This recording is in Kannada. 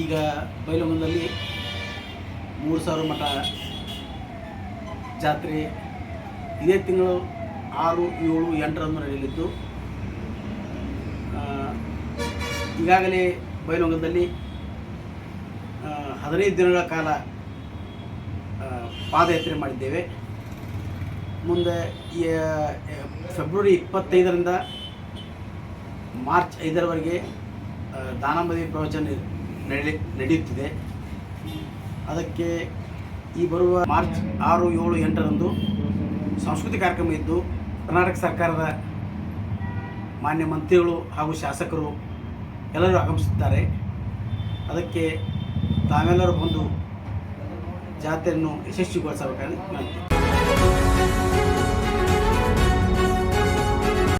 ಈಗ ಬೈಲಮಂದಲ್ಲಿ ಮೂರು ಸಾವಿರ ಮಠ ಜಾತ್ರೆ. ಇದೇ ತಿಂಗಳು ಆರು, ಏಳು, ಎಂಟರಂದು ನಡೆಯಲಿದ್ದು. ಈಗಾಗಲೇ ಬೈಲೊಂಗದಲ್ಲಿ ಹದಿನೈದು ದಿನಗಳ ಕಾಲ ಪಾದಯಾತ್ರೆ ಮಾಡಿದ್ದೇವೆ. ಮುಂದೆ ಫೆಬ್ರವರಿ ಇಪ್ಪತ್ತೈದರಿಂದ ಮಾರ್ಚ್ ಐದರವರೆಗೆ ದಾನಂಬದಿ ಪ್ರವಚನ ನಡೆ, ನಡೆಯುತ್ತಿದೆ. ಅದಕ್ಕೆ ಈ ಬರುವ ಮಾರ್ಚ್ ಆರು ಏಳು ಎಂಟರಂದು ಸಾಂಸ್ಕೃತಿಕ ಕಾರ್ಯಕ್ರಮ ಇದ್ದು, ಕರ್ನಾಟಕ ಸರ್ಕಾರದ ಮಾನ್ಯ ಮಂತ್ರಿಗಳು ಹಾಗೂ ಶಾಸಕರು ಎಲ್ಲರೂ ಆಗಮಿಸುತ್ತಾರೆ. ಅದಕ್ಕೆ ತಾವೆಲ್ಲರೂ ಬಂದು ಜಾತ್ರೆಯನ್ನು ಯಶಸ್ವಿಗೊಳಿಸಬೇಕಾಗಿ ವಿನಂತಿ